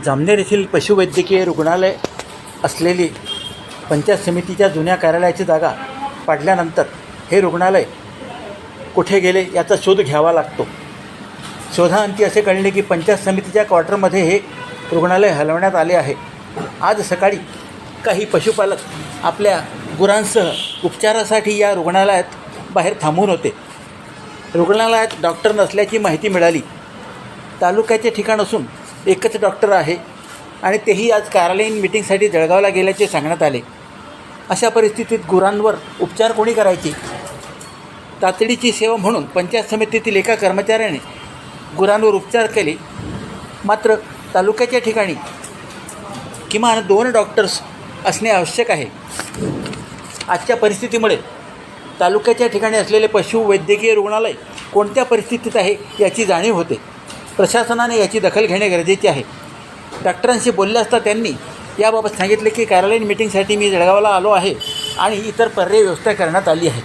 जामनेर येथील पशुवैद्यकीय रुग्णालय असलेली पंचायत समितीच्या जुन्या कार्यालयाची जागा पाडल्यानंतर हे रुग्णालय कुठे गेले याचा शोध घ्यावा लागतो. शोधाअंती असे कळले की पंचायत समितीच्या क्वार्टरमध्ये हे रुग्णालय हलवण्यात आले आहे. आज सकाळी काही पशुपालक आपल्या गुरांसह उपचारासाठी या रुग्णालयात बाहेर थांबून होते. रुग्णालयात डॉक्टर नसल्याची माहिती मिळाली. तालुक्याचे ठिकाण असून एकच डॉक्टर आहे आणि तेही आज कार्यालयीन मिटिंगसाठी जळगावला गेल्याचे सांगण्यात आले. अशा परिस्थितीत गुरांवर उपचार कोणी करायचे? तातडीची सेवा म्हणून पंचायत समितीतील एका कर्मचाऱ्याने गुरांवर उपचार केले. मात्र तालुक्याच्या ठिकाणी किमान दोन डॉक्टर्स असणे आवश्यक आहे. आजच्या परिस्थितीमुळे तालुक्याच्या ठिकाणी असलेले पशुवैद्यकीय रुग्णालय कोणत्या परिस्थितीत आहे याची जाणीव होते. प्रशासनाने याची दखल घेणे गरजेचे आहे. डॉक्टरांशी बोलले असता त्यांनी याबाबत सांगितले की कार्यालयीन मिटिंगसाठी मी जळगावला आलो आहे आणि इतर पर्यायी व्यवस्था करण्यात आली आहे.